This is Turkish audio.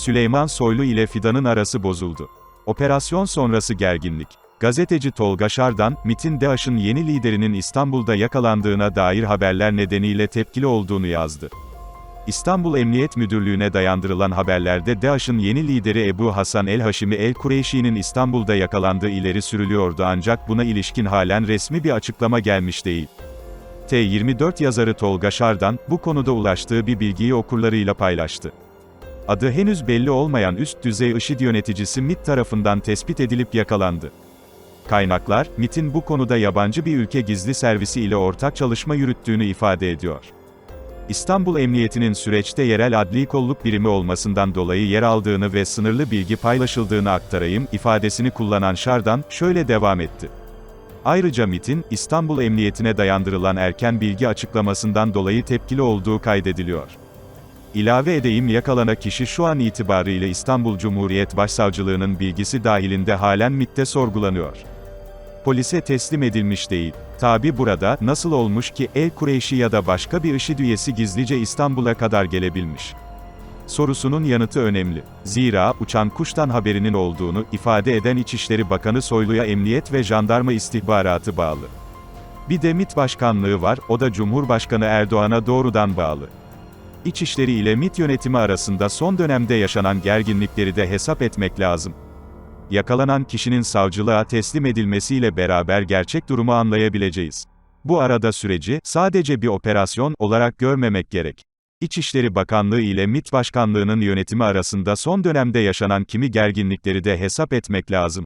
Süleyman Soylu ile Fidan'ın arası bozuldu. Operasyon sonrası gerginlik. Gazeteci Tolga Şardan, MİT'in DAEŞ'ın yeni liderinin İstanbul'da yakalandığına dair haberler nedeniyle tepkili olduğunu yazdı. İstanbul Emniyet Müdürlüğü'ne dayandırılan haberlerde DAEŞ'ın yeni lideri Ebu Hasan el-Haşimi el-Kureyşi'nin İstanbul'da yakalandığı ileri sürülüyordu ancak buna ilişkin halen resmi bir açıklama gelmiş değil. T24 yazarı Tolga Şardan, bu konuda ulaştığı bir bilgiyi okurlarıyla paylaştı. Adı henüz belli olmayan üst düzey IŞİD yöneticisi MİT tarafından tespit edilip yakalandı. Kaynaklar, MİT'in bu konuda yabancı bir ülke gizli servisi ile ortak çalışma yürüttüğünü ifade ediyor. İstanbul Emniyeti'nin süreçte yerel adli kolluk birimi olmasından dolayı yer aldığını ve sınırlı bilgi paylaşıldığını aktarayım ifadesini kullanan Şardan, şöyle devam etti. Ayrıca MİT'in, İstanbul Emniyeti'ne dayandırılan erken bilgi açıklamasından dolayı tepkili olduğu kaydediliyor. İlave edeyim yakalana kişi şu an itibarıyla İstanbul Cumhuriyet Başsavcılığı'nın bilgisi dahilinde halen MİT'te sorgulanıyor. Polise teslim edilmiş değil. Tabi burada, nasıl olmuş ki, El Kureyşi ya da başka bir IŞİD üyesi gizlice İstanbul'a kadar gelebilmiş? Sorusunun yanıtı önemli. Zira, uçan kuştan haberinin olduğunu ifade eden İçişleri Bakanı Soylu'ya emniyet ve jandarma istihbaratı bağlı. Bir de MİT Başkanlığı var, o da Cumhurbaşkanı Erdoğan'a doğrudan bağlı. İçişleri ile MİT yönetimi arasında son dönemde yaşanan gerginlikleri de hesap etmek lazım. Yakalanan kişinin savcılığa teslim edilmesiyle beraber gerçek durumu anlayabileceğiz. Bu arada süreci, sadece bir operasyon olarak görmemek gerek. İçişleri Bakanlığı ile MİT Başkanlığı'nın yönetimi arasında son dönemde yaşanan kimi gerginlikleri de hesap etmek lazım.